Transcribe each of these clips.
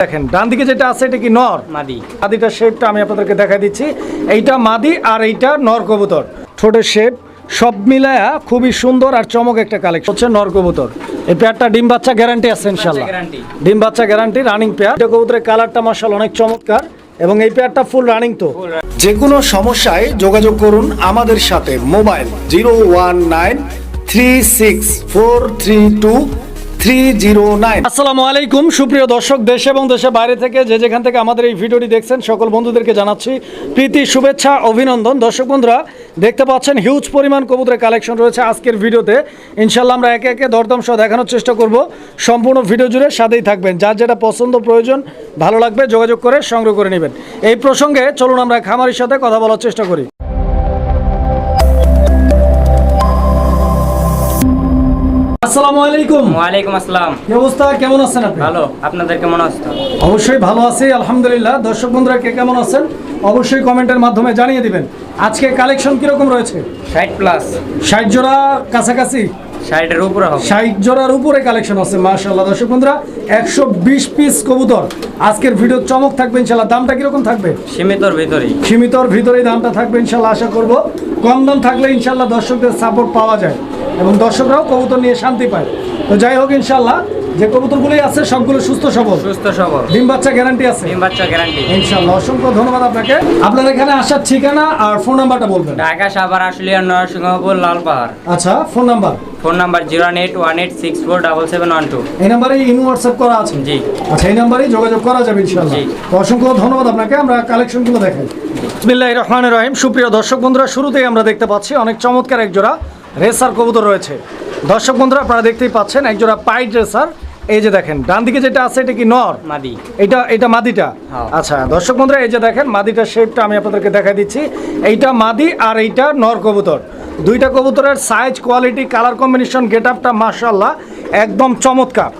দেখেন ডান দিকে যেটা আছে এটা কি নর? মাদি। মাদিটার শেপটা আমি আপনাদেরকে দেখাই দিচ্ছি। এইটা মাদি আর এইটা নর কবুতর। ঠোঁটের শেপ সব মিলায়া খুবই সুন্দর আর চমক একটা কালেকশন হচ্ছে নর কবুতর। এই পেয়ারটা ডিম বাচ্চা গ্যারান্টি আছে ইনশাল্লাহ। ডিম বাচ্চা গ্যারান্টি রানিং পেয়ার এটা কবুতরের কালারটা মার্শাল অনেক চমৎকার। এবং এই পেয়ারটা ফুল রানিং তো। যে কোনো সমস্যায় যোগাযোগ করুন আমাদের সাথে। Mobile zero one nine three six four three two three zero nine. আসসালামু আলাইকুম, সুপ্রিয় দর্শক, দেশ এবং দেশের বাইরে থেকে যে যেখান থেকে আমাদের এই ভিডিওটি দেখছেন, সকল বন্ধুদেরকে জানাচ্ছি প্রীতি, শুভেচ্ছা, অভিনন্দন। দর্শক বন্ধুরা, দেখতে পাচ্ছেন হিউজ পরিমাণ কবুতরের কালেকশন রয়েছে আজকের ভিডিওতে। ইনশাল্লাহ আমরা একে একে দরদাম সহ দেখানোর চেষ্টা করব। সম্পূর্ণ ভিডিও জুড়ে সাথেই থাকবেন। যার যেটা পছন্দ প্রয়োজন, ভালো লাগবে, যোগাযোগ করে সংগ্রহ করে নেবেন। এই প্রসঙ্গে চলুন আমরা খামারির সাথে কথা বলার চেষ্টা করি। আসসালামু আলাইকুম। ওয়ালাইকুম আসসালাম। কি অবস্থা? কেমন আছেন আপনি? ভালো। আপনাদের কেমন অবস্থা? অবশ্যই ভালো আছি আলহামদুলিল্লাহ। দর্শক বন্ধুরা কে কেমন আছেন? অবশ্যই কমেন্টের মাধ্যমে জানিয়ে দিবেন। আজকে কালেকশন কীরকম রয়েছে? ষাট প্লাস ষাট জোড়া কাছাকাছি? ষাটের উপরে হবে। ষাট জোড়ার উপরে কালেকশন আছে মাশাল্লাহ দর্শক বন্ধুরা একশো বিশ পিস কবুতর। আজকের ভিডিও চমক থাকবে ইনশাল্লাহ দামটা কীরকম থাকবে? সীমিতর ভিতরেই। সীমিতর ভিতরেই দামটা থাকবে ইনশাল্লাহ আশা করব। কম দাম থাকলে ইনশাল্লাহ দর্শকদের সাপোর্ট পাওয়া যায়। এবং দর্শকরাও কবুতর নিয়ে শান্তি পায়। তো যাই হোক ইনশাল্লাহ যে কবুতরগুলোই আছে সবগুলো সুস্থ সবল। সুস্থ সবল। ডিম বাচ্চা গ্যারান্টি আছে। ডিম বাচ্চা গ্যারান্টি ইনশাল্লাহ অসংখ্য ধন্যবাদ আপনাকে। আপনার এখানে আসার ঠিকানা আর ফোন নাম্বারটা বলবেন। ঢাকা সাভার আশুলিয়া নরসিংহপুর লাল পাহাড় আচ্ছা phone number? Phone number zero eight one eight six four double seven one two. এই নাম্বারে ইন হোয়াটসঅ্যাপ করা আছে? জি। আচ্ছা এই নাম্বারেই যোগাযোগ করা যাবে ইনশাআল্লাহ। জি। অসংখ্য ধন্যবাদ আপনাকে আমরা কালেকশনগুলো দেখাই। বিসমিল্লাহির রহমানির রহিম। সুপ্রিয় দর্শক বন্ধুরা শুরুতেই আমরা দেখতে পাচ্ছি অনেক চমৎকার এক জোড়া রেসার কবুতর রয়েছে। দর্শক বন্ধুরা আপনারা দেখতেই পাচ্ছেন একজোড়া পাইড পাইট রেসার। এই যে দেখেন ডান দিকে যেটা আছে এটা কি নর? মাদি। এটা এটা মাদিটা? হ্যাঁ। আচ্ছা দর্শক বন্ধুরা এই যে দেখেন মাদিটার শেপটা আমি আপনাদেরকে দেখা দিচ্ছি। এইটা মাদি আর এইটা নর কবুতর। দুইটা কবুতরের size quality colour combination get আপটা মার্শাল্লাহ একদম চমৎকার।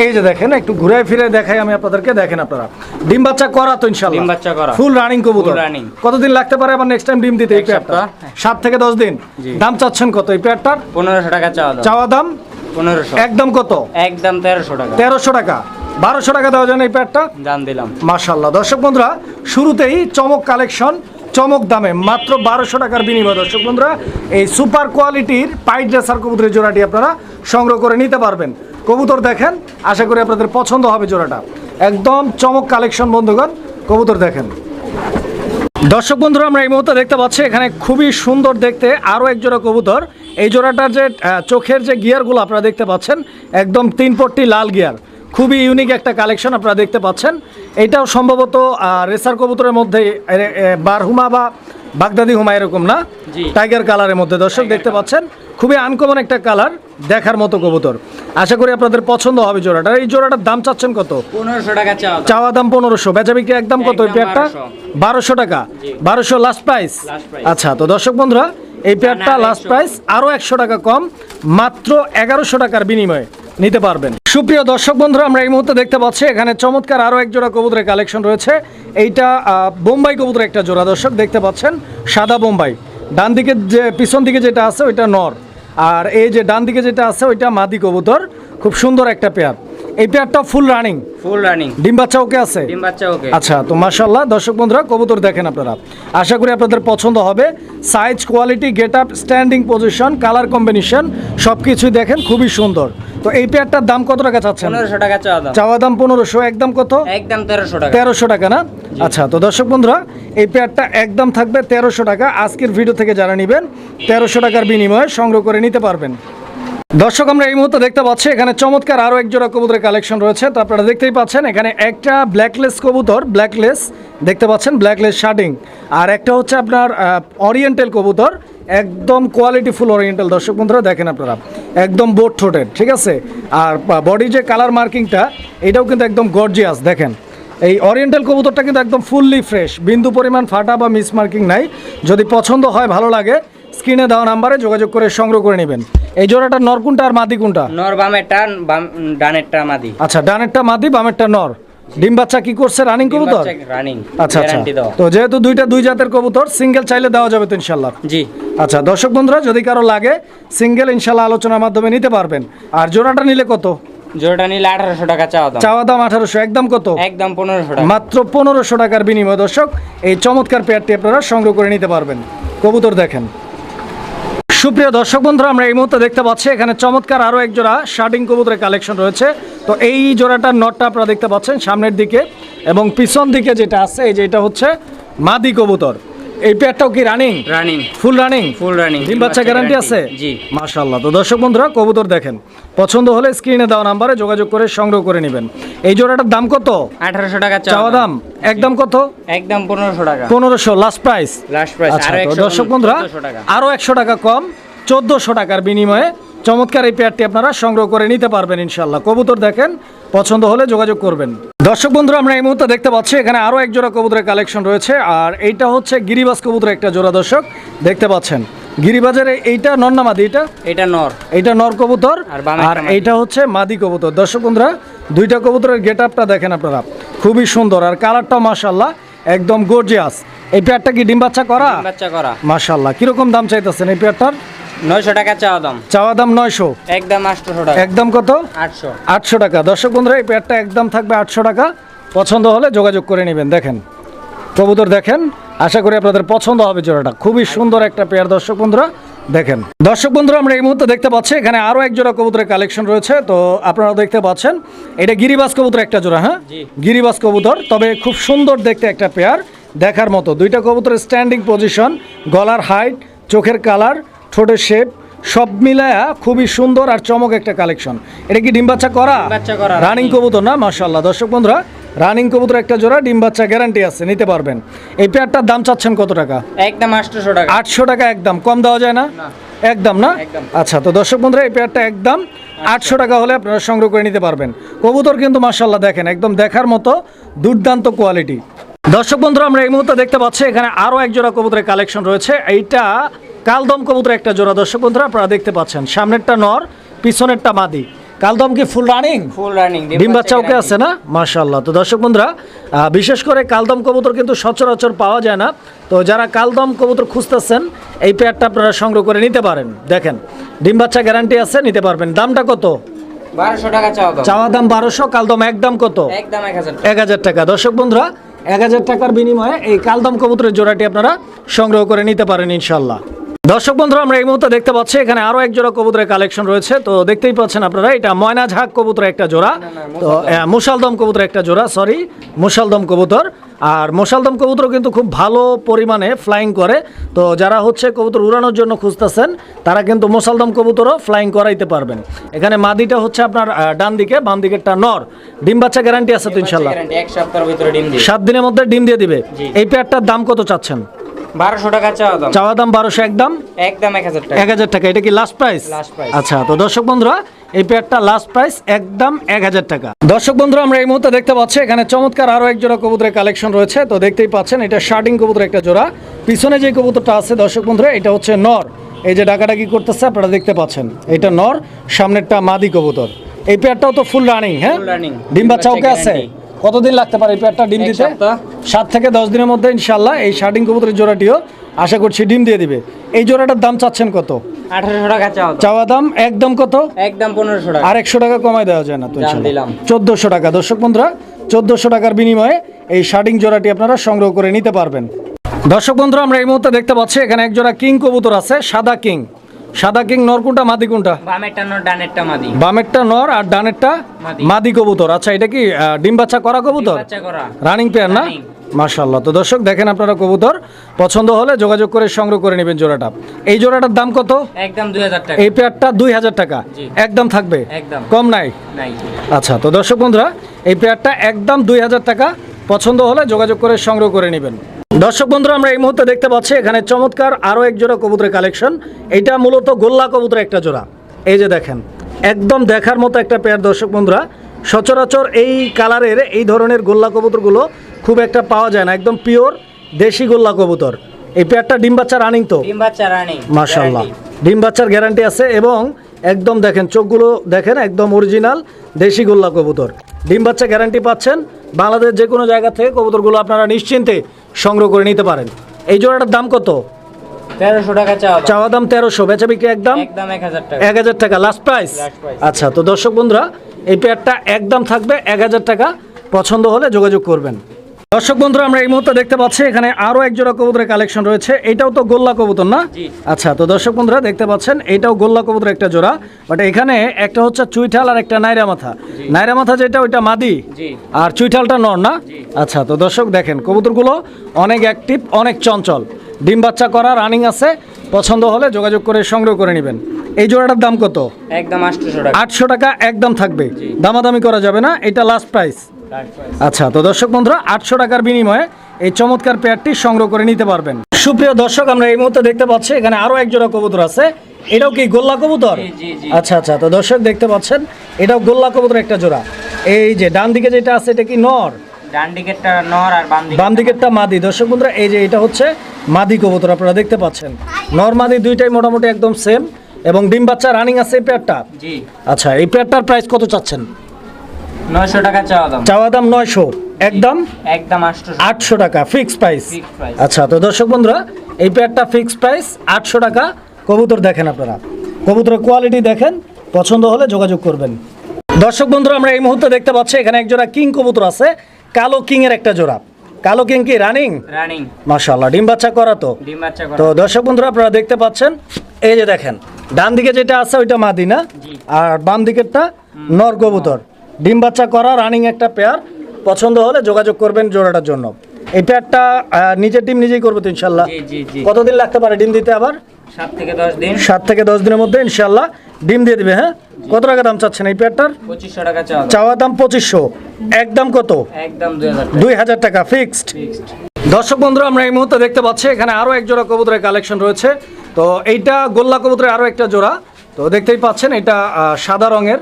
এই যে দেখেন একটু ঘুরে ফিরে দেখাই আমি আপনাদেরকে। দেখেন আপনারা। ডিম বাচ্চা করা তো ইনশাল্লাহ ডিম বাচ্চা করা। ফুল রানিং কবুতর। running। কতদিন লাগতে পারে আবার নেক্সট টাইম ডিম দিতে এই পেয়ারটা সপ্তাহ। সাত থেকে দশ দিন। দাম চাচ্ছেন কত এই পেয়ারটার পনেরোশো টাকা চাওয়া দাম। চাওয়া দাম? পনেরোশো। একদম কত? একদম তেরোশো টাকা। তেরোশো টাকা। বারোশো টাকা দেওয়া যায় এই পেয়ারটা দাম দিলাম। মাশাল্লাহ দর্শক বন্ধুরা শুরুতেই চমক কালেকশন চমক দামে। মাত্র বারোশো টাকার বিনিময় দর্শক বন্ধুরা এই সুপার কোয়ালিটির পাইট ড্রেসার কবুতরের জোড়াটি আপনারা সংগ্রহ করে নিতে পারবেন। কবুতর দেখেন আশা করি আপনাদের পছন্দ হবে জোড়াটা। একদম চমক কালেকশন বন্ধুগণ কবুতর দেখেন। দর্শক বন্ধুরা আমরা এই মুহূর্তে দেখতে পাচ্ছি এখানে খুবই সুন্দর দেখতে আরও এক জোড়া কবুতর। এই জোড়াটার যে চোখের যে গিয়ারগুলো আপনারা দেখতে পাচ্ছেন একদম তিন পট্টি লাল গিয়ার। খুবই ইউনিক একটা কালেকশন আপনারা দেখতে পাচ্ছেন। এটাও সম্ভবত রেসার কবুতরের মধ্যে বারহুমা বা বাগদাদি হুমা এরকম না? টাইগার কালারের মধ্যে দর্শক দেখতে পাচ্ছেন। খুবই আনকমন একটা কালার দেখার মতো কবুতর। আশা করি আপনাদের পছন্দ হবে জোড়াটা। এই জোড়াটার দাম চাচ্ছেন কত? পনেরোশো টাকা চাওয়া দাম। পনেরোশো। বেচা বিক্রি একদম কত এই পেয়ারটা বারোশো। টাকা। বারোশো লাস্ট প্রাইস আচ্ছা তো দর্শক বন্ধুরা এই পেয়ারটা লাস্ট 100 প্রাইস আরও একশো। টাকা কম মাত্র এগারোশো টাকার বিনিময়ে নিতে পারবেন। সুপ্রিয় দর্শক বন্ধুরা আমরা এই মুহূর্তে দেখতে পাচ্ছি এখানে চমৎকার আরও এক জোড়া কবুতরের কালেকশন রয়েছে। এইটা বোম্বাই কবুতরের একটা জোড়া দর্শক দেখতে পাচ্ছেন সাদা বোম্বাই। ডান দিকে যে পিছন দিকে যেটা আছে ওইটা নর। আর এই যে ডান দিকে যেটা আছে ওইটা মাদি কবুতর। খুব সুন্দর একটা পেয়ার। এই পেয়ারটা ফুল রানিং ফুল রানিং ডিম বাচ্চা ওকে আছে? ডিম বাচ্চা ওকে। আচ্ছা তো মাশাল্লাহ দর্শক বন্ধুরা কবুতর দেখেন আপনারা। আশা করি আপনাদের পছন্দ হবে। Size quality get up standing position colour combination সব কিছুই দেখেন খুবই সুন্দর। তো এই পেয়ারটার দাম কত টাকা চাচ্ছেন? পনেরোশো টাকা চাওয়া দাম। চাওয়া দাম পনেরোশো একদম কত? একদম তেরোশো টাকা। তেরোশো টাকা না? আচ্ছা তো দর্শক বন্ধুরা এই পেয়ারটা একদম থাকবে তেরোশো টাকা। আজকের ভিডিও থেকে যারা নেবেন, তেরোশো টাকার বিনিময়ে সংগ্রহ করে নিতে পারবেন। দর্শক, আমরা এই মুহূর্তে দেখতে পাচ্ছি, এখানে চমৎকার আরও একজোড়া কবুতরের কালেকশন রয়েছে। তো আপনারা দেখতেই পাচ্ছেন, এখানে একটা ব্ল্যাকলেস কবুতর ব্ল্যাকলেস দেখতে পাচ্ছেন ব্ল্যাকলেস শার্টিং আর একটা হচ্ছে আপনার অরিয়েন্টাল কবুতর, একদম কোয়ালিটি ফুল অরিয়েন্টাল দর্শক বন্ধুরা, দেখেন আপনারা, একদম বোট ঠোঁটের, ঠিক আছে? আর বডি যে কালার মার্কিংটা এটাও কিন্তু একদম গর্জিয়াস দেখেন। এই অরিয়েন্টাল কবুতরটা কিন্তু একদম ফুললি ফ্রেশ বিন্দু পরিমাণ ফাটা বা মিস মার্কিং নাই। যদি পছন্দ হয় ভালো লাগে স্ক্রিনে দেওয়া নাম্বারে যোগাযোগ করে সংগ্রহ করে নেবেন। এই জোড়াটা নর কোনটা আর মাদি কোনটা? নর বামেরটা বাম ডানেরটা মাদি। আচ্ছা ডানেরটা মাদি বামেরটা নর। ডিম বাচ্চা কি করছে? রানিং কবুতর? রানিং আচ্ছা আচ্ছা। তো যেহেতু দুইটা দুই জাতের কবুতর সিঙ্গেল চাইলে দেওয়া যাবে তো ইনশাল্লাহ জি। আচ্ছা দর্শক বন্ধুরা যদি কারও লাগে সিঙ্গেল ইনশাল্লাহ আলোচনার মাধ্যমে নিতে পারবেন। আর জোড়াটা নিলে কত? জোড়াটা নিলে আঠারোশো টাকা চাওয়া দাম। চাওয়া দাম আঠারোশো একদম কত? একদম পনেরোশো টাকা। মাত্র পনেরোশো টাকার বিনিময় দর্শক এই চমৎকার পেয়ারটি আপনারা সংগ্রহ করে নিতে পারবেন। কবুতর দেখেন। সুপ্রিয় দর্শক বন্ধুরা আমরা এই মুহূর্তে দেখতে পাচ্ছি এখানে চমৎকার আরও এক জোড়া শার্টিং কবুতরের কালেকশন রয়েছে। তো এই জোড়াটার নটটা আপনারা দেখতে পাচ্ছেন সামনের দিকে এবং পিছন দিকে যেটা আছে এই যে এটা হচ্ছে মাদি কবুতর। এই পেয়ারটাও কি running running full running full running ডিম বাচ্চা গ্যারান্টি আছে? জি। মাশাল্লাহ তো দর্শক বন্ধুরা কবুতর দেখেন। পছন্দ হলে স্ক্রিনে দেওয়া নাম্বারে যোগাযোগ করে সংগ্রহ করে নেবেন। এই জোড়াটার দাম কত? আঠারোশো টাকা চাওয়া দাম? একদম কত? একদম পনেরোশো টাকা। পনেরোশো লাস্ট প্রাইস লাস্ট প্রাইস আরও একশো দর্শক বন্ধুরা টাকা। আরও টাকা কম চোদ্দোশো টাকার বিনিময়ে চমৎকার এই পেয়ারটি আপনারা সংগ্রহ করে নিতে পারবেন ইনশাল্লাহ কবুতর দেখেন পছন্দ হলে যোগাযোগ করবেন। দর্শক বন্ধুরা আমরা এই মুহূর্তে দেখতে পাচ্ছি এখানে আরও এক জোড়া কবুতরের কালেকশন রয়েছে আর এইটা হচ্ছে গিরিবাজ কবুতরের একটা জোড়া দর্শক দেখতে পাচ্ছেন। গিরিবাজের এই- এইটা নন্নামাদি এটা? এটা নর। এইটা নর কবুতর আর মাদি। এইটা হচ্ছে মাদি কবুতর। দর্শক বন্ধুরা দুইটা কবুতরের গেট আপটা দেখেন আপনারা। খুবই সুন্দর আর কালারটাও মাশাল্লাহ একদম গর্জিয়াস এই পেয়ারটা কি ডিম বাচ্চা করা? বাচ্চা করা। মাশাল্লাহ কীরকম দাম চাইতেছেন এই পেয়ারটার নয়শো টাকা চাওয়া দাম। চাওয়া দাম নয়শো। একদম টাকা। একদম কত? টাকা। দর্শক বন্ধুরা এই পেয়ারটা একদম থাকবে আটশো টাকা। পছন্দ হলে যোগাযোগ করে নেবেন। দেখেন কবুতর দেখেন আশা করি আপনাদের পছন্দ হবে জোড়াটা। খুবই সুন্দর একটা পেয়ার দর্শক বন্ধুরা দেখেন। দর্শক বন্ধুরা আমরা এই মুহূর্তে দেখতে পাচ্ছি এখানে আরও এক জোড়া কবুতরের কালেকশন রয়েছে। তো আপনারা দেখতে পাচ্ছেন এটা গিরিবাস কবুতর একটা জোড়া হ্যাঁ? গিরিবাস কবুতর তবে খুব সুন্দর দেখতে একটা পেয়ার দেখার মতো। দুইটা কবুতরের স্ট্যান্ডিং পজিশন গলার হাইট চোখের কালার ঠোঁটের শেপ সব মিলায়া খুবই সুন্দর আর চমক একটা কালেকশন এটা কি ডিম বাচ্চা করা? রানিং। কবুতর না? মাশাল্লাহ দর্শক বন্ধুরা রানিং কবুতর একটা জোড়া ডিম বাচ্চা গ্যারান্টি আছে নিতে পারবেন। এই পেয়ারটার দাম চাচ্ছেন কত টাকা? একদম আটশোশো টাকা। আটশো টাকা একদম। কম দেওয়া যায় না? না। একদম না? আচ্ছা তো দর্শক বন্ধুরা এই পেয়ারটা একদম আটশো টাকা হলে আপনারা সংগ্রহ করে নিতে পারবেন। কবুতর কিন্তু মাশাল্লাহ দেখেন একদম দেখার মতো দুর্দান্ত কোয়ালিটি দর্শক বন্ধুরা আমরা এই মুহূর্তে দেখতে পাচ্ছি এখানে আরও এক জোড়া কবুতরের কালেকশন রয়েছে। এইটা কালদম কবুতর একটা জোড়া দর্শক বন্ধুরা আপনারা দেখতে পাচ্ছেন। সামনেরটা নর পিছনেরটা মাদি। কালদম কি ফুল রানিং ফুল রানিং ডিম বাচ্চা ওকে আছে না? মাশাল্লাহ তো দর্শক বন্ধুরা বিশেষ করে কালদম কবুতর কিন্তু সচরাচর পাওয়া যায় না। তো যারা কালদম কবুতর খুঁজতেছেন এই পেয়ারটা আপনারা সংগ্রহ করে নিতে পারেন। দেখেন ডিম বাচ্চা গ্যারান্টি আছে নিতে পারবেন। দামটা কত? টাকা চাওয়া দাম। বারোশো কালদম একদম কত? একদম এক হাজার এক হাজার টাকা। দর্শক বন্ধুরা এক হাজার টাকার বিনিময়ে এই কালদম কবুতরের জোড়াটি আপনারা সংগ্রহ করে নিতে পারেন ইনশাল্লাহ দর্শক বন্ধুরা আমরা এই মুহূর্তে দেখতে পাচ্ছি এখানে আরও এক জোড়া কবুতরের কালেকশন রয়েছে। তো দেখতেই পাচ্ছেন আপনারা এটা ময়না ঝাঁক কবুতর একটা জোড়া। তো আহ, মুসালদম কবুতর একটা জোড়া সরি মুসালদম কবুতর। আর মুসালদম কবুতর কিন্তু খুব ভালো পরিমাণে ফ্লাইং করে। তো যারা হচ্ছে কবুতর উড়ানোর জন্য খুঁজতেছেন তারা কিন্তু মুসালদম কবুতরও ফ্লাইং করাইতে পারবেন। এখানে মাদিটা হচ্ছে আপনার ডান দিকে বাম দিকেরটা নর। ডিম বাচ্চা গ্যারান্টি আছে তো ইনশাল্লাহ। সাত দিনের মধ্যে ডিম দিয়ে দিবে। এই পেয়ারটার দাম কত চাচ্ছেন? বারোশো টাকা চাওয়া দাম। চাওয়া দাম বারোশো একদম একদম এক হাজার টাকা। এক হাজার টাকা এটা কি লাস্ট প্রাইস Last price। আচ্ছা তো দর্শক বন্ধুরা এই পেয়ারটা লাস্ট প্রাইস একদম এক হাজার টাকা। দর্শক বন্ধুরা আমরা এই মুহূর্তে দেখতে পাচ্ছি এখানে চমৎকার আরও এক জোড়া কবুতরের কালেকশন রয়েছে। তো দেখতেই পাচ্ছেন এটা শার্টিং কবুতর একটা জোড়া। পিছনে যে কবুতরটা আছে দর্শক বন্ধুরা এটা হচ্ছে নর। এই যে ডাকাডাকি করতেছে আপনারা দেখতে পাচ্ছেন এটা নর সামনেরটা মাদি কবুতর। এই পেয়ারটাও তো ফুল রানিং হ্যাঁ। ডিম বাচ্চা ওকে আছে। কতদিন লাগতে পারে এই পেয়ারটা ডিম দিতে? সাত থেকে দশ দিনের মধ্যে ইনশাল্লাহ এই শার্টিং কবুতরের জোড়াটিও আশা করছি ডিম দিয়ে দিবে। এই জোড়াটার দাম চাচ্ছেন কত? আঠারোশো টাকা চাওয়া দাম। চাওয়া দাম একদম কত? একদম পনেরোশো টাকা। আর একশো টাকা কমায় দেওয়া যায় না তো। চোদ্দশো টাকা। দর্শক বন্ধুরা চোদ্দশো টাকার বিনিময়ে এই শার্টিং জোড়াটি আপনারা সংগ্রহ করে নিতে পারবেন। দর্শক বন্ধুরা আমরা এই মুহূর্তে দেখতে পাচ্ছি এখানে এক জোড়া কিং কবুতর আছে সাদা কিং। সাদা কিং নর কোনটা মাদি কোনটা? বামেরটা নর ডানেরটা মাদি। বামেরটা নর আর ডানেরটা মাদি। কবুতর। আচ্ছা এটা কি ডিম বাচ্চা করা কবুতর? বাচ্চা করা। রানিং পেয়ার না। মাশাল্লাহ তো দর্শক দেখেন আপনারা কবুতর। পছন্দ হলে যোগাযোগ করে সংগ্রহ করে নেবেন জোড়াটা। এই জোড়াটার দাম কত? একদম দুই হাজার টাকা। এই পেয়ারটা দুই হাজার টাকা। একদম থাকবে? একদম। কম নাই? নাই। আচ্ছা তো দর্শক বন্ধুরা এই পেয়ারটা একদম দুই হাজার টাকা। পছন্দ হলে যোগাযোগ করে সংগ্রহ করে নেবেন। দর্শক বন্ধুরা আমরা এই মুহূর্তে দেখতে পাচ্ছি এখানে চমৎকার আরও এক জোড়া কবুতরের কালেকশন। এটা মূলত গোল্লা কবুতর একটা জোড়া। এই যে দেখেন একদম দেখার মতো একটা পেয়ার দর্শক বন্ধুরা। সচরাচর এই কালারের এই ধরনের গোল্লা কবুতরগুলো খুব একটা পাওয়া যায় না। একদম পিওর দেশি গোল্লা কবুতর। এই পেয়ারটা ডিম বাচ্চা রানিং তো। ডিম বাচ্চা রানিং মাশাল্লাহ ডিম বাচ্চার গ্যারান্টি আছে এবং একদম দেখেন চোখগুলো দেখেন একদম অরিজিনাল দেশি গোল্লা কবুতর। ডিম বাচ্চা গ্যারান্টি পাচ্ছেন। বাংলাদেশ যে কোনো জায়গা থেকে কবুতরগুলো আপনারা নিশ্চিন্তে সংগ্রহ করে নিতে পারেন। এই জোড়াটার দাম কত? তেরোশো টাকা চাওয়া দাম। তেরোশো। বেচা বিক্রি একদম? এক হাজার টাকা। লাস্ট প্রাইস আচ্ছা তো দর্শক বন্ধুরা এই পেয়ারটা একদম থাকবে এক হাজার টাকা। পছন্দ হলে যোগাযোগ করবেন। দর্শক বন্ধুরা আমরা এই মুহূর্তে দেখতে পাচ্ছি এখানে আরও এক জোড়া কবুতরের কালেকশন রয়েছে। এটাও তো গোল্লা কবুতর না? আচ্ছা তো দর্শক বন্ধুরা দেখতে পাচ্ছেন এটাও গোল্লা কবুতর একটা জোড়া। বাট এখানে একটা হচ্ছে চুইঠাল আর একটা নাইরা মাথা। নাইরা মাথা যেটা ওইটা মাদি। আর চুইঠালটা নর না? আচ্ছা তো দর্শক দেখেন কবুতরগুলো অনেক অ্যাক্টিভ অনেক চঞ্চল। ডিম বাচ্চা করা রানিং আছে। পছন্দ হলে যোগাযোগ করে সংগ্রহ করে নেবেন। এই জোড়াটার দাম কত? একদম আটশোশো টাকা। আটশো টাকা একদম থাকবে। দামাদামি করা যাবে না। এটা লাস্ট প্রাইস আচ্ছা তো দর্শক বন্ধুরা আটশো টাকার বিনিময়ে এই চমৎকার পেয়ারটি সংগ্রহ করে নিতে পারবেন। সুপ্রিয় দর্শক আমরা এই মুহূর্তে দেখতে পাচ্ছি এখানে আরও এক জোড়া কবুতর আছে। এটাও কি গোল্লা কবুতর। আচ্ছা আচ্ছা তো দর্শক দেখতে পাচ্ছেন এটাও গোল্লা কবুতর একটা জোড়া। এই যে ডান দিকে যেটা আছে এটা কি নর? দিকেরটা বাম দিকেরটা মাদি। দর্শক বন্ধুরা এই যে এটা হচ্ছে মাদি কবুতর আপনারা দেখতে পাচ্ছেন। নর মাদি দুইটাই মোটামুটি একদম সেম এবং ডিম বাচ্চা রানিং আছে এই পেয়ারটা। আচ্ছা এই পেয়ারটার প্রাইস কত চাচ্ছেন? নয়শো টাকা চাওয়া দাম। চাওয়া দাম নয়শো। একদম টাকা ফিক্স প্রাইস আচ্ছা তো দর্শক বন্ধুরা এই পেয়ারটা ফিক্স প্রাইস আটশো টাকা। কবুতর দেখেন আপনারা। কবুতরের কোয়ালিটি দেখেন পছন্দ হলে যোগাযোগ করবেন। দর্শক বন্ধুরা আমরা এই মুহূর্তে দেখতে পাচ্ছি এখানে এক জোড়া কিং কবুতর আছে কালো কিং এর একটা জোড়া। কালো কিং কি রানিং রানিং ডিম বাচ্চা করা তো। ডিম বাচ্চা করা। তো দর্শক বন্ধুরা আপনারা দেখতে পাচ্ছেন এই যে দেখেন ডান দিকে যেটা আছে ওইটা মাদি না আর বাম দিকেরটা নর কবুতর। ডিম বাচ্চা করা রানিং একটা পেয়ার পছন্দ হলে যোগাযোগ করবেন জোড়াটার জন্য। এই পেয়ারটা নিজের ডিম নিজেই করব তো ইনশাল্লাহ। কতদিন লাগতে পারে ডিম দিতে আবার? সাত থেকে দশ দিন। সাত থেকে দশ দিনের মধ্যে ইনশাল্লাহ ডিম দিয়ে দিবে হ্যাঁ? কত টাকা দাম চাচ্ছেন এই পেয়ারটার পঁচিশশো টাকা চাওয়া। দাম পঁচিশশো। একদম কত? একদম দুই হাজার টাকা। ফিক্সড দর্শক বন্ধুরা আমরা এই মুহূর্তে দেখতে পাচ্ছি এখানে আরও এক জোড়া কবুতরের কালেকশন রয়েছে। তো এইটা গোল্লা কবুতরের আরও একটা জোড়া। তো দেখতেই পাচ্ছেন এটা সাদা রঙের।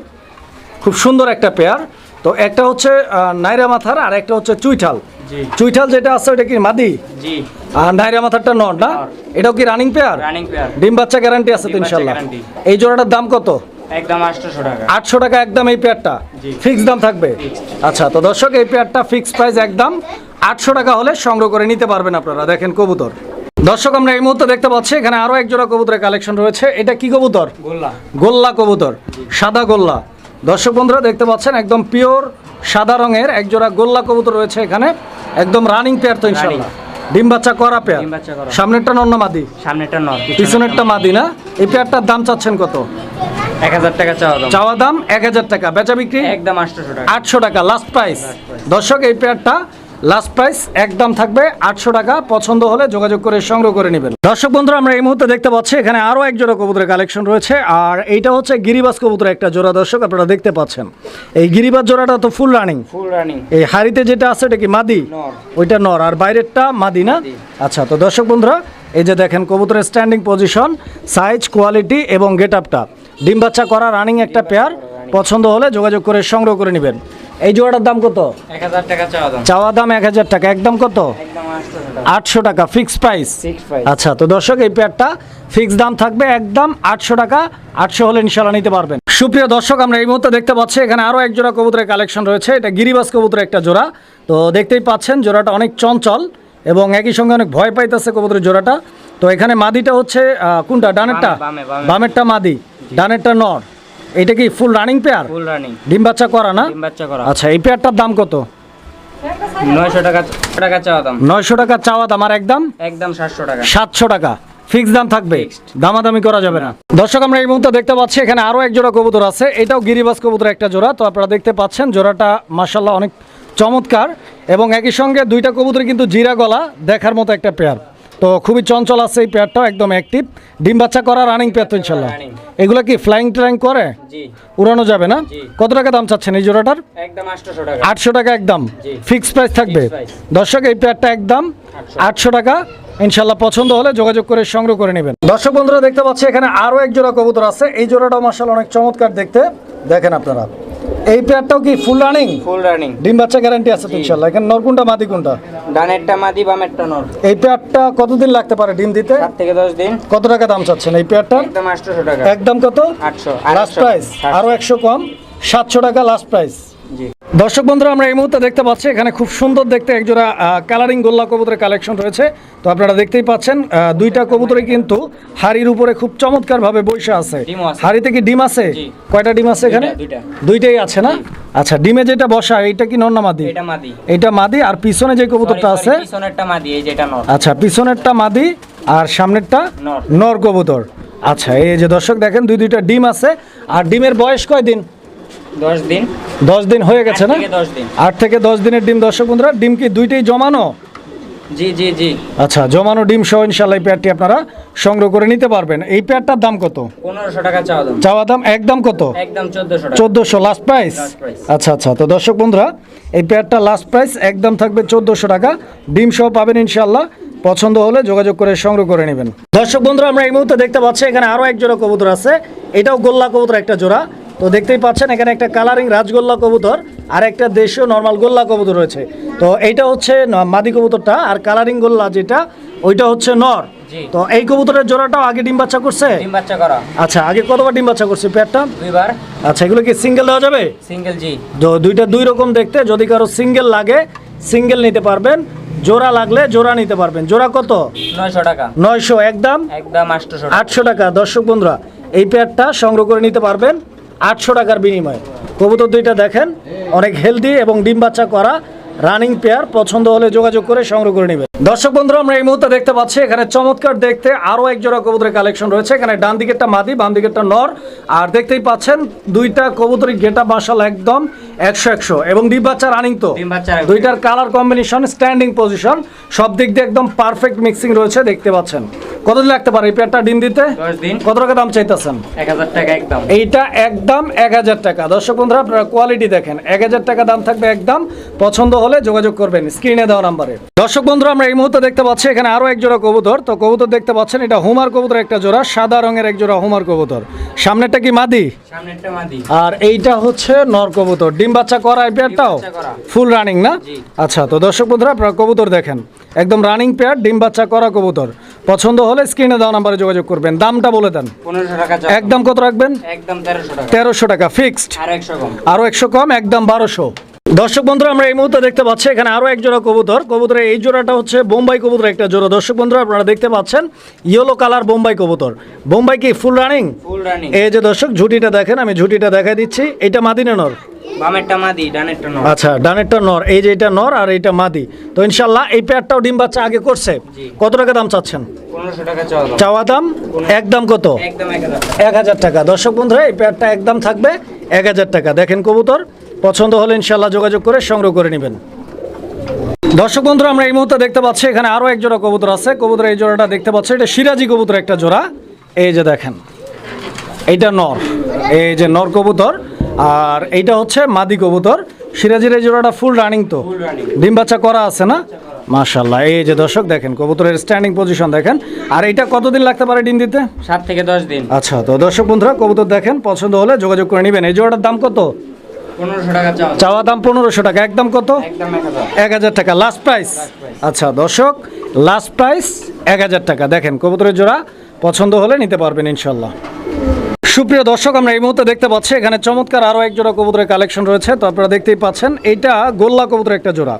খুব সুন্দর একটা পেয়ার তো একটা হচ্ছে নাইরা মাথার আর একটা হচ্ছে চুইঠাল। চুইঠাল যেটা আছে ওটা কি মাদি? আর নাইরা মাথারটা নট না? এটাও কি রানিং পেয়ার রানিং পেয়ার ডিম বাচ্চা গ্যারান্টি আছে তো ইনশাল্লাহ। এই জোড়াটার দাম কত? একদম আটশোশো টাকা। আটশো টাকা একদম এই পেয়ারটা। ফিক্স দাম থাকবে? আচ্ছা তো দর্শক এই পেয়ারটা ফিক্স প্রাইস একদম। আটশো টাকা হলে সংগ্রহ করে নিতে পারবেন আপনারা। দেখেন কবুতর। দর্শক আমরা এই মুহূর্তে দেখতে পাচ্ছি এখানে আরও এক জোড়া কবুতরের কালেকশন রয়েছে। এটা কি কবুতর? গোল্লা। গোল্লা কবুতর। সাদা গোল্লা। দর্শক বন্ধুরা দেখতে পাচ্ছেন একদম পিওর সাদা রঙের একজোড়া গোল্লা কবুতর রয়েছে এখানে। একদম রানিং পেয়ার তো ইনশাল্লাহ ডিম বাচ্চা করা পেয়ার। সামনেরটা নন্না মাদি? সামনেরটা নর পিছনেরটা মাদি না? এই পেয়ারটার দাম চাচ্ছেন কত? এক হাজার টাকা চাওয়া দাম। চাওয়া দাম এক হাজার টাকা। বেচা বিক্রি? একদম আটশো টাকা। আটশো টাকা লাস্ট প্রাইস দর্শক এই পেয়ারটা লাস্ট প্রাইস একদম থাকবে আটশো টাকা। পছন্দ হলে যোগাযোগ করে সংগ্রহ করে নেবেন। দর্শক বন্ধুরা আমরা এই মুহূর্তে দেখতে পাচ্ছি এখানে আরও এক জোড়া কবুতরের কালেকশন রয়েছে। আর এইটা হচ্ছে গিরিবাস কবুতর একটা জোড়া দর্শক আপনারা দেখতে পাচ্ছেন। এই গিরিবাস জোড়াটা তো ফুল রানিং ফুল রানিং এই হাড়িতে যেটা আছে এটা কি মাদি? ওইটা নর। আর বাইরেরটা মাদি না? আচ্ছা তো দর্শক বন্ধুরা এই যে দেখেন কবুতরের স্ট্যান্ডিং পজিশন সাইজ কোয়ালিটি এবং গেট আপটা ডিম বাচ্চা করা রানিং একটা পেয়ার পছন্দ হলে যোগাযোগ করে সংগ্রহ করে নেবেন। এই জোড়াটার দাম কত? চাওয়া দাম। চাওয়া দাম এক হাজার টাকা। একদম কত? আটশো টাকা। ফিক্স প্রাইস আচ্ছা তো দর্শক এই পেয়ারটা ফিক্স দাম থাকবে একদম আটশো টাকা। আটশো হলে ইনশাল্লাহ নিতে পারবেন। সুপ্রিয় দর্শক আমরা এই মুহূর্তে দেখতে পাচ্ছি এখানে আরও এক জোড়া কবুতরের কালেকশন রয়েছে। এটা গিরিবাস কবুতরের একটা জোড়া। তো দেখতেই পাচ্ছেন জোড়াটা অনেক চঞ্চল এবং একই সঙ্গে অনেক ভয় পাইতেছে কবুতরের জোড়াটা। তো এখানে মাদিটা হচ্ছে কোনটা? ডানেরটা? বামে, বামে, বামে। বামেরটা মাদি ডানেরটা নর। এটা কি full running pair full running ডিম বাচ্চা করা না? ডিম বাচ্চা করা। আচ্ছা এই পেয়ারটার দাম কত? নয়শো টাকা টাকা চাওয়া দাম। নয়শো টাকা চাওয়া দাম আর একদম একদম সাতশো টাকা। সাতশো টাকা। ফিক্স দাম থাকবে? দামাদামি করা যাবে না। দর্শক আমরা এই মুহূর্তে দেখতে পাচ্ছি এখানে আরও এক জোড়া কবুতর আছে। এটাও গিরিবাস কবুতর একটা জোড়া। তো আপনারা দেখতে পাচ্ছেন জোড়াটা মাসাল্লাহ অনেক চমৎকার। এবং একই সঙ্গে দুইটা কবুতর কিন্তু জিরা গলা দেখার মতো একটা পেয়ার তো খুবই চঞ্চল আছে এই পেয়ারটাও একদম অ্যাক্টিভ ডিম বাচ্চা করা রানিং পেয়ার তো ইনশাল্লাহ। এগুলো কি ফ্লাইং ট্রাইং করে? উড়ানো যাবে না? কত টাকা দাম চাচ্ছেন এই জোড়াটার? আটশো টাকা একদম। ফিক্সড ফিক্স প্রাইস থাকবে। দর্শক এই পেয়ারটা একদম আটশো। টাকা। ইনশাল্লাহ পছন্দ হলে যোগাযোগ করে সংগ্রহ করে নেবেন। দর্শক বন্ধুরা দেখতে পাচ্ছি এখানে আরও এক জোড়া কবুতর আছে। এই জোড়াটাও মার্শাল অনেক চমৎকার দেখতে। দেখেন আপনারা। এই পেয়ারটাও কি ফুল রানিং ফুল রানিং ডিম বাচ্চা গ্যারান্টি আছে তো ইনশাল্লাহ এখানে নরকুনটা মাদি কোনটা? ডানেরটা মাদি বামেরটা নর। এই পেয়ারটা কতদিন লাগতে পারে ডিম দিতে? 7 থেকে দশ দিন। কত টাকা দাম চাচ্ছেন এই পেয়ারটা একদম আটশোশো টাকা। একদম কত? আটশো লাস্ট প্রাইস আরও একশো কম। সাতশো টাকা লাস্ট প্রাইস দর্শক বন্ধুরা আমরা এই মুহূর্তে দেখতে পাচ্ছি এখানে খুব সুন্দর দেখতে একজোড়া কালারিং গোল্লা কবুতরের কালেকশন রয়েছে। তো আপনারা দেখতেই পাচ্ছেন দুইটা কবুতরই কিন্তু হাড়ির উপরে খুব চমৎকার ভাবে বসে আছে। হাড়িতে কি ডিম আছে? কয়টা ডিম আছে এখানে? দুইটাই আছে না? আচ্ছা ডিমে যেটা বসা এটা কি নর না মাদি? এটা মাদি। আর পিছনে যে কবুতরটা আছে আচ্ছা পিছনেরটা মাদি আর সামনেরটা নর। নর কবুতর। আচ্ছা এই যে দর্শক দেখেন দুই দুইটা ডিম আছে। আর ডিমের বয়স কয় দিন দশ দিন। দশ দিন হয়ে গেছে না? আট থেকে দশ দিনের ডিম দর্শক বন্ধুরা ডিম কি দুইটাই জমানো? জি জি জি। আচ্ছা জমানো ডিম সহ ইনশাল্লাহ এই পেয়ারটি আপনারা সংগ্রহ করে নিতে পারবেন। এই পেয়ারটার দাম কত? পনেরোশো টাকা চাওয়া দাম। চাওয়া দাম একদম কত? একদম চোদ্দশো টাকা। চোদ্দোশো লাস্ট প্রাইস আচ্ছা আচ্ছা তো দর্শক বন্ধুরা এই পেয়ারটা লাস্ট প্রাইস একদম থাকবে চোদ্দোশো টাকা। ডিম সহ পাবেন ইনশাল্লাহ পছন্দ হলে যোগাযোগ করে সংগ্রহ করে নেবেন। দর্শক বন্ধুরা আমরা এই মুহূর্তে দেখতে পাচ্ছি এখানে আরও এক জোড়া কবুতর আছে। এটাও গোল্লা কবুতর একটা জোড়া। তো দেখতেই পাচ্ছেন এখানে একটা কালারিং রাজগোল্লা কবুতর আর একটা দেশীয় নর্মাল গোল্লা কবুতর রয়েছে। তো এইটা হচ্ছে মাদি কবুতরটা আর কালারিং গোল্লা যেটা ওইটা হচ্ছে নর। তো এই কবুতরের জোড়াটাও আগে ডিম বাচ্চা করছে? ডিম বাচ্চা করা। আচ্ছা আগে কতবার ডিম বাচ্চা করছে পেয়ারটা দুইবার। আচ্ছা এগুলো কি সিঙ্গেল দেওয়া যাবে? সিঙ্গেল জি। তো দুইটা দুই রকম দেখতে যদি কারও সিঙ্গেল লাগে সিঙ্গেল নিতে পারবেন। জোড়া লাগলে জোড়া নিতে পারবেন। জোড়া কত? নয়শো টাকা। নয়শো একদম একদম আটশো টাকা। দর্শক বন্ধুরা এই পেয়ারটা সংগ্রহ করে নিতে পারবেন। আটশো টাকার বিনিময়ে। কবুতর দুইটা দেখেন, অনেক হেলদি এবং ডিম বাচ্চা করা রানিং পেয়ার পছন্দ হলে যোগাযোগ করে সংগ্রহ করে নেবেন। দর্শক বন্ধুরা আমরা এই মুহূর্তে দেখতে পাচ্ছি এখানে চমৎকার দেখতে আরও এক জোড়া কবুতরের কালেকশন রয়েছে। এখানে ডান দিকেরটা মাদি বাম দিকেরটা নর আর দেখতেই পাচ্ছেন দুইটা কবুতরের গেটা মাসাল একদম একশো একশো। এবং ডিম বাচ্চা রানিং তো। দুইটার কালার কম্বিনেশন স্ট্যান্ডিং পজিশন সব দিক দিয়ে একদম পারফেক্ট মিক্সিং রয়েছে দেখতে পাচ্ছেন। কতদিন লাগতে পারে এই পেয়ারটা ডিম দিতে? কত টাকা দাম চাইতেছেন? এইটা একদম এক হাজার টাকা। দর্শক বন্ধুরা আপনারা কোয়ালিটি দেখেন। এক হাজার টাকা দাম থাকবে একদম। পছন্দ হলে যোগাযোগ করবেন স্ক্রিনে দেওয়া নাম্বারে। দর্শক বন্ধুরা আমরা এই মুহূর্তে দেখতে পাচ্ছি এখানে আরও এক জোড়া কবুতর। তো কবুতর দেখতে পাচ্ছেন এটা হুমার কবুতর একটা জোড়া সাদা রঙের এক জোড়া হুমার কবুতর। সামনেরটা কি মাদি? আর এইটা হচ্ছে নর কবুতর। ডিম বাচ্চা করা এই পেয়ারটাও ফুল রানিং না? আচ্ছা তো দর্শক বন্ধুরা আপনারা কবুতর দেখেন। একদম রানিং পেয়ার ডিম বাচ্চা করা কবুতর। পছন্দ হলে স্ক্রিনে দেওয়া নাম্বারে যোগাযোগ করবেন। দামটা বলে দেন। একদম কত রাখবেন? একদম তেরোশো টাকা। ফিক্সড আর একশো কম। আরও একশো কম একদম বারোশো। দর্শক বন্ধুরা আমরা এই মুহূর্তে দেখতে পাচ্ছি এখানে আরও এক জোড়া কবুতর। কবুতরের এই জোড়াটা হচ্ছে বোম্বাই কবুতর একটা জোড়া। দর্শক বন্ধুরা আপনারা দেখতে পাচ্ছেন ইয়েলো কালার বোম্বাই কবুতর। বোম্বাই কি ফুল রানিং ফুল রানিং এই যে দর্শক ঝুটিটা দেখেন আমি ঝুটিটা দেখাই দিচ্ছি। এটা মাদিনা নর? বামেরটা মাদি ডানেরটা নর। আচ্ছা ডানেরটা নর। এই যে এটা নর আর মাদি। তো এই পেয়ারটাও ডিম বাচ্চা আগে করছে। কত টাকা দাম চাচ্ছেন? চাওয়া দাম। একদম কত? এক হাজার এক হাজার টাকা। দর্শক বন্ধুরা এই পেয়ারটা একদম থাকবে এক হাজার টাকা। দেখেন কবুতর। পছন্দ হলে ইনশাল্লাহ যোগাযোগ করে সংগ্রহ করে নেবেন। দর্শক বন্ধুরা আমরা এই মুহূর্তে দেখতে পাচ্ছি এখানে আরও এক জোড়া কবুতর আছে। কবুতর এই জোড়াটা দেখতে পাচ্ছি। এটা সিরাজি কবুতর একটা জোড়া। এই যে দেখেন এইটা নর। এই যে নর কবুতর। আর এইটা হচ্ছে মাদি কবুতর। সিরাজির এই জোড়াটা ফুল রানিং তো। ডিম বাচ্চা করা আছে না? মাশাল্লাহ এই যে দর্শক দেখেন কবুতরের স্ট্যান্ডিং পজিশন দেখেন। আর এইটা কতদিন লাগতে পারে ডিম দিতে? সাত থেকে দশ দিন। আচ্ছা তো দর্শক বন্ধুরা কবুতর দেখেন পছন্দ হলে যোগাযোগ করে নেবেন। এই জোড়াটার দাম কত? চাওয়া দাম। পনেরোশো টাকা। একদম কত? এক হাজার। টাকা। লাস্ট প্রাইস আচ্ছা দর্শক লাস্ট প্রাইস এক হাজার টাকা। দেখেন কবুতরের জোড়া পছন্দ হলে নিতে পারবেন ইনশাল্লাহ সুপ্রিয় দর্শক আমরা এই মুহূর্তে দেখতে পাচ্ছি এখানে চমৎকার আরও এক জোড়া কবুতরের কালেকশন রয়েছে। তো আপনারা দেখতেই পাচ্ছেন এইটা গোল্লা কবুতর একটা জোড়া।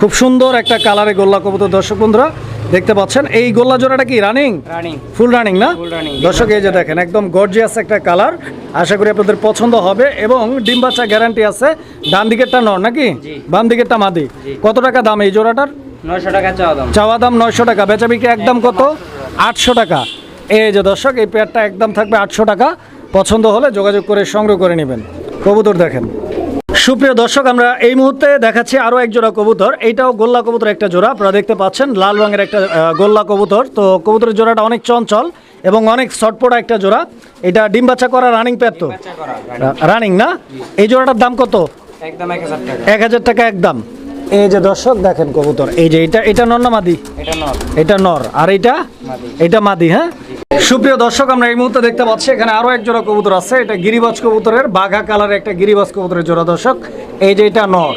খুব সুন্দর একটা কালারে গোল্লা কবুতর দর্শক বন্ধুরা। দেখতে পাচ্ছেন এই গোল্লা জোড়াটা কি রানিং রানিং ফুল রানিং না? দর্শক এই যে দেখেন একদম গর্জিয়াস একটা কালার আশা করি আপনাদের পছন্দ হবে এবং ডিম বাচ্চা গ্যারান্টি আছে। ডান দিকেরটা নর নাকি। বাম দিকেরটা মাদি। কত টাকা দাম এই জোড়াটার? নয়শো টাকা চাওয়া দাম। চাওয়া দাম নয়শো টাকা বেচা বিক্রি একদম কত? আটশো টাকা। এই যে দর্শক এই পেয়ারটা একদম থাকবে আটশো টাকা। পছন্দ হলে যোগাযোগ করে সংগ্রহ করে নেবেন। কবুতর দেখেন। সুপ্রিয় দর্শক আমরা এই মুহূর্তে দেখাচ্ছি আরও এক জোড়া কবুতর। এইটাও গোল্লা কবুতর একটা জোড়া। আপনারা দেখতে পাচ্ছেন লাল রঙের একটা গোল্লা কবুতর। তো কবুতরের জোড়াটা অনেক চঞ্চল এবং অনেক শর্টপোড়া একটা জোড়া। এটা ডিম বাচ্চা করা রানিং পেয়ার তো। রানিং না? এই জোড়াটার দাম কত? একদম এক হাজার টাকা। একদম। এই যে দর্শক দেখেন কবুতর। এই যে এটা এটা নর না মাদি? এটা নর। এটা নর। আর এটা। এটা মাদি হ্যাঁ? সুপ্রিয় দর্শক আমরা এই মুহূর্তে দেখতে পাচ্ছি এখানে আরও এক জোড়া কবুতর আছে। এটা গিরিবাজ কবুতরের বাঘা কালারের একটা গিরিবাজ কবুতরের জোড়া দর্শক। এই যে এটা নর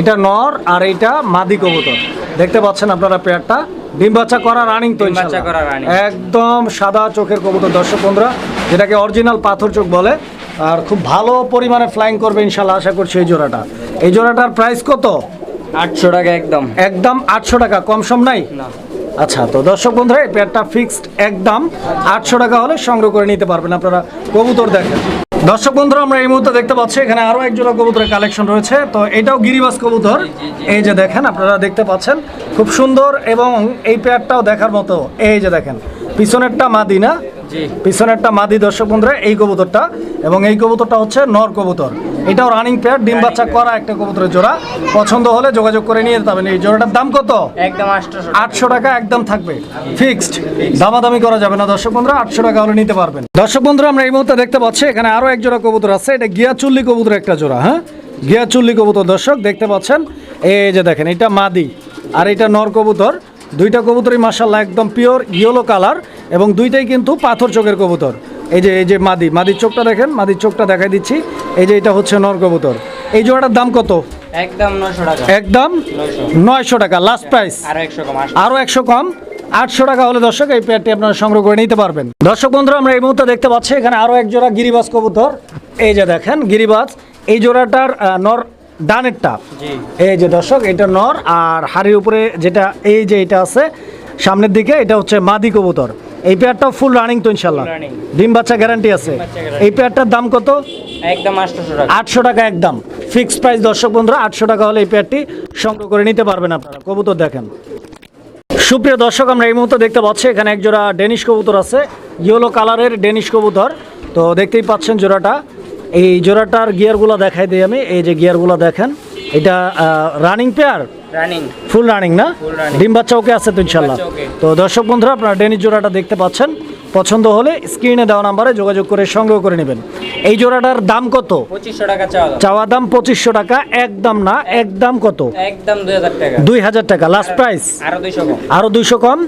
এটা নর আর এইটা মাদি কবুতর। দেখতে পাচ্ছেন আপনারা পেয়ারটা? ডিম বাচ্চা করা রানিং তো বাচ্চা করা একদম সাদা চোখের কবুতর দর্শক বন্ধুরা যেটাকে অরিজিনাল পাথর চোখ বলে। আর খুব ভালো পরিমাণে ফ্লাইং করবে ইনশাল্লাহ আশা করছি এই জোড়াটা। এই জোড়াটার প্রাইস কত? আটশো টাকা একদম। একদম আটশো টাকা কম সম নাই? না। আচ্ছা তো দর্শক বন্ধুরা এই পেয়ারটা ফিক্সড একদম। আটশো টাকা হলে সংগ্রহ করে নিতে পারবেন। আপনারা কবুতর দেখেন। দর্শক বন্ধুরা আমরা এই মুহূর্তে দেখতে পাচ্ছি এখানে আরও এক জোড়া কবুতরের কালেকশন রয়েছে। তো এটাও গিরিবাস কবুতর। এই যে দেখেন আপনারা দেখতে পাচ্ছেন খুব সুন্দর এবং এই পেয়ারটাও দেখার মতো। এই যে দেখেন পিছনেরটা মাদি না? পিছনেরটা মাদি দর্শক বন্ধুরা এই কবুতরটা। এবং এই কবুতরটা হচ্ছে নর কবুতর। এটাও রানিং পেয়ার ডিম বাচ্চা করা একটা কবুতরের জোড়া। পছন্দ হলে যোগাযোগ করে নিয়ে যেতে পারবেন এই জোড়াটার দাম কত? একদম আটশো টাকা একদম থাকবে। ফিক্সড দামাদামি করা যাবে না দর্শক বন্ধুরা। আটশো টাকা হলে নিতে পারবেন। দর্শক বন্ধুরা আমরা এই মুহূর্তে দেখতে পাচ্ছি এখানে আরও এক জোড়া কবুতর আছে। এটা গিয়া চুল্লি কবুতর একটা জোড়া হ্যাঁ? গিয়া চুল্লি কবুতর দর্শক দেখতে পাচ্ছেন? এই যে দেখেন এটা মাদি আর এটা নর কবুতর। দুইটা কবুতরই মাসাল্লাহ একদম পিওর ইয়েলো কালার এবং দুইটাই কিন্তু পাথর চোখের কবুতর। এই যে এই যে মাদি মাদির চোখটা দেখেন মাদির চোখটা দেখাই দিচ্ছি। এই যে এটা হচ্ছে নর কবুতর এই জোড়াটার দাম কত? একদম নশো টাকা। একদম নয়শো। নয়শো টাকা লাস্ট প্রাইস আরও একশো কম আটশো। আরও একশো কম। আটশো টাকা হলে দর্শক এই পেয়ারটি আপনারা সংগ্রহ করে নিতে পারবেন। দর্শক বন্ধুরা আমরা এই মুহূর্তে দেখতে পাচ্ছি এখানে আরও এক জোড়া গিরিবাজ কবুতর। এই যে দেখেন গিরিবাজ। এই জোড়াটার নর ডানেরটা। এই যে দর্শক এটা নর আর হাড়ির উপরে যেটা এই যে এটা আছে সামনের দিকে এটা হচ্ছে মাদি কবুতর। এই পেয়ারটাও ফুল রানিং তো ইনশাল্লাহ ডিম বাচ্চা গ্যারান্টি আছে। এই পেয়ারটার দাম কত? একদম আটশোশো টাকা। আটশো টাকা একদম। ফিক্সড প্রাইস দর্শক বন্ধুরা আটশো টাকা হলে এই পেয়ারটি সংগ্রহ করে নিতে পারবেন আপনারা। কবুতর দেখেন। সুপ্রিয় দর্শক আমরা এই মুহূর্তে দেখতে পাচ্ছি এখানে এক জোড়া ডেনিশ কবুতর আছে। ইয়েলো কালারের ডেনিশ কবুতর। তো দেখতেই পাচ্ছেন জোড়াটা। এই জোড়াটার গিয়ারগুলো দেখাই দিই আমি। এই যে গিয়ারগুলো দেখেন এটা running pair running full running না। ডিম বাচ্চা ওকে আছে তো ইনশাল্লাহ। তো দর্শক বন্ধুরা আপনারা ডেনিশ জোড়াটা দেখতে পাচ্ছেন। পছন্দ হলে স্ক্রিনে দেওয়া নাম্বারে যোগাযোগ করে সংগ্রহ করে নেবেন। এই জোড়াটার দাম কত? পঁচিশশো টাকা চাওয়া দাম। চাওয়া দাম পঁচিশশো টাকা একদম না একদম কত? একদম দুই হাজার টাকা। লাস্ট প্রাইস আরও দুইশো কম। আরও দুইশো কম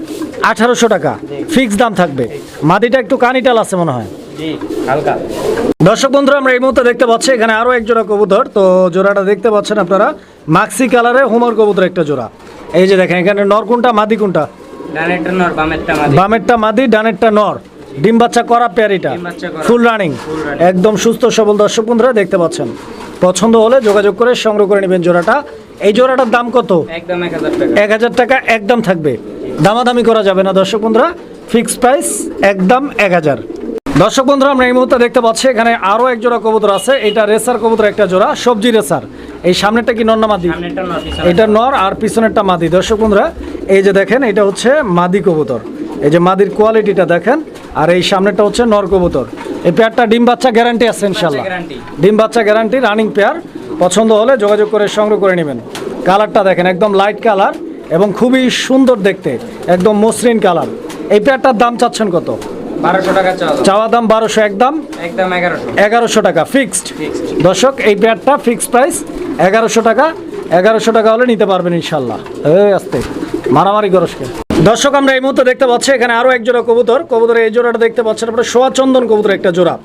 আঠারোশো টাকা। ফিক্স দাম থাকবে। মাদিটা একটু কানিটাল আছে মনে হয়। জি হালকা। দর্শক বন্ধুরা আমরা এই মুহূর্তে দেখতে পাচ্ছি এখানে আরও এক জোড়া কবুতর। তো জোড়াটা দেখতে পাচ্ছেন আপনারা মাক্সি কালারে হোমার কবুতর একটা জোড়া। এই যে দেখেন এখানে নর কোনটা মাদি কোনটা? ডানেরটা নর বামেরটা মাদি। বামেরটা মাদি ডানেরটা নর। ডিম বাচ্চা করা প্যারিটা। ফুল রানিং একদম সুস্থ সবল দর্শক বন্ধুরা দেখতে পাচ্ছেন। পছন্দ হলে যোগাযোগ করে সংগ্রহ করে নেবেন জোড়াটা। এই জোড়াটার দাম কত? একদম এক হাজার টাকা। একদম থাকবে। দামাদামি করা যাবে না দর্শক বন্ধুরা। ফিক্স প্রাইস একদম এক হাজার। দর্শক বন্ধুরা আমরা এই মুহূর্তে দেখতে পাচ্ছি এখানে আরও এক জোড়া কবুতর আছে। এটা রেসার কবুতর একটা জোড়া সবজি রেসার। এই সামনেরটা কি নন্না মাদি? সামনেরটা নর এটা নর আর পিছনেরটা মাদি। দর্শক বন্ধুরা এই যে দেখেন এটা হচ্ছে মাদি কবুতর। এই যে মাদির কোয়ালিটিটা দেখেন আর এই সামনেটা হচ্ছে নর কবুতর। এই পেয়ারটা ডিম বাচ্চা গ্যারান্টি আছে ইনশাল্লাহ ডিম বাচ্চা গ্যারান্টি রানিং পেয়ার। পছন্দ হলে যোগাযোগ করে সংগ্রহ করে নেবেন। কালারটা দেখেন একদম লাইট কালার এবং খুবই সুন্দর দেখতে একদম মসৃণ কালার। এই পেয়ারটার দাম চাচ্ছেন কত? চাওয়া দাম। বারোশো একদম এগারোশো। টাকা ফিক্সড দর্শক এই পেয়ারটা ফিক্সড প্রাইস এগারোশো টাকা এগারোশো টাকা হলে নিতে পারবেন ইনশাল্লাহ এই আসতে মারামারি গরসকে দর্শক আমরা এই মুহূর্তে দেখতে পাচ্ছি এখানে আরও এক জোড়া কবুতর। কবুতরের এই জোড়াটা দেখতে পাচ্ছেন আপনারা সোয়া চন্দন কবুতর একটা জোড়া।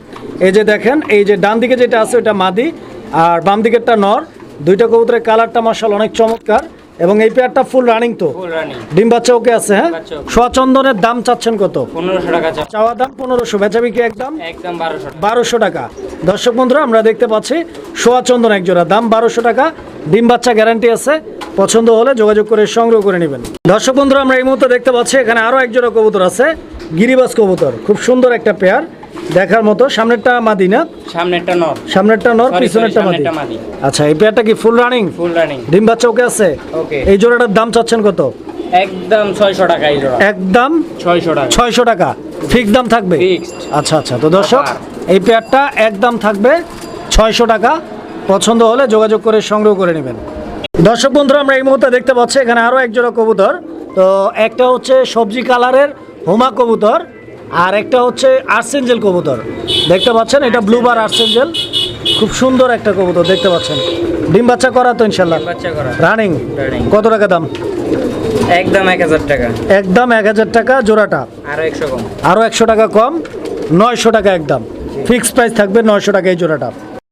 এই যে দেখেন এই যে ডান দিকে যেটা আছে ওটা মাদি আর বাম দিকেরটা নর। দুইটা কবুতরের কালারটা মার্শাল অনেক চমৎকার। এবং এই পেয়ারটা ফুল রানিং তো? ডিম বাচ্চা ওকে আছে হ্যাঁ? বাচ্চা okay। সোয়া চন্দনের দাম চাচ্ছেন কত? পনেরোশো টাকা চাওয়া দাম পনেরোশো বেচাবিকি একদম? একদম বারোশো টাকা। বারোশো টাকা। দর্শক বন্ধুরা আমরা দেখতে পাচ্ছি সোয়া চন্দন এক জোড়া দাম বারোশো টাকা। ডিম বাচ্চা গ্যারান্টি আছে পছন্দ হলে যোগাযোগ করে সংগ্রহ করে নেবেন। দর্শক বন্ধুরা আমরা এই মুহূর্তে দেখতে পাচ্ছি এখানে আরও একজোড়া কবুতর আছে গিরিবাস কবুতর খুব সুন্দর একটা পেয়ার। দেখার মতো সামনেরটা মাদি না? সামনেরটা নর। সামনেরটা নর পিছনেরটা মাদি? আচ্ছা এই পেয়ারটা কি ফুল রানিং ফুল রানিং ডিম বাচ্চা ওকে আছে? ওকে। এই জোড়াটার দাম চাচ্ছেন কত? একদম ছয়শো টাকা এই জোড়া। একদম ছয়শো টাকা। ছয়শো টাকা। ফিক্স দাম থাকবে? Fixed। আচ্ছা আচ্ছা তো দর্শক এই পেয়ারটা একদম থাকবে ছয়শো টাকা। পছন্দ হলে যোগাযোগ করে সংগ্রহ করে নেবেন। দর্শক বন্ধুরা আমরা এই মুহূর্তে দেখতে পাচ্ছি এখানে আরও এক জোড়া কবুতর। তো একটা হচ্ছে সবজি কালারের হোমা কবুতর। আর একটা হচ্ছে আর্সেঞ্জেল কবুতর। দেখতে পাচ্ছেন এটা ব্লুবার আর্সেঞ্জেল খুব সুন্দর একটা কবুতর দেখতে পাচ্ছেন। ডিম বাচ্চা করা তো ইনশাল্লাহ রানিং কত টাকা দাম? একদম এক হাজার টাকা। একদম এক হাজার টাকা জোড়াটা। আরও একশো কম। আরও একশো টাকা কম নয়শো টাকা একদম। ফিক্সড প্রাইস থাকবে নয়শো টাকা এই জোড়াটা।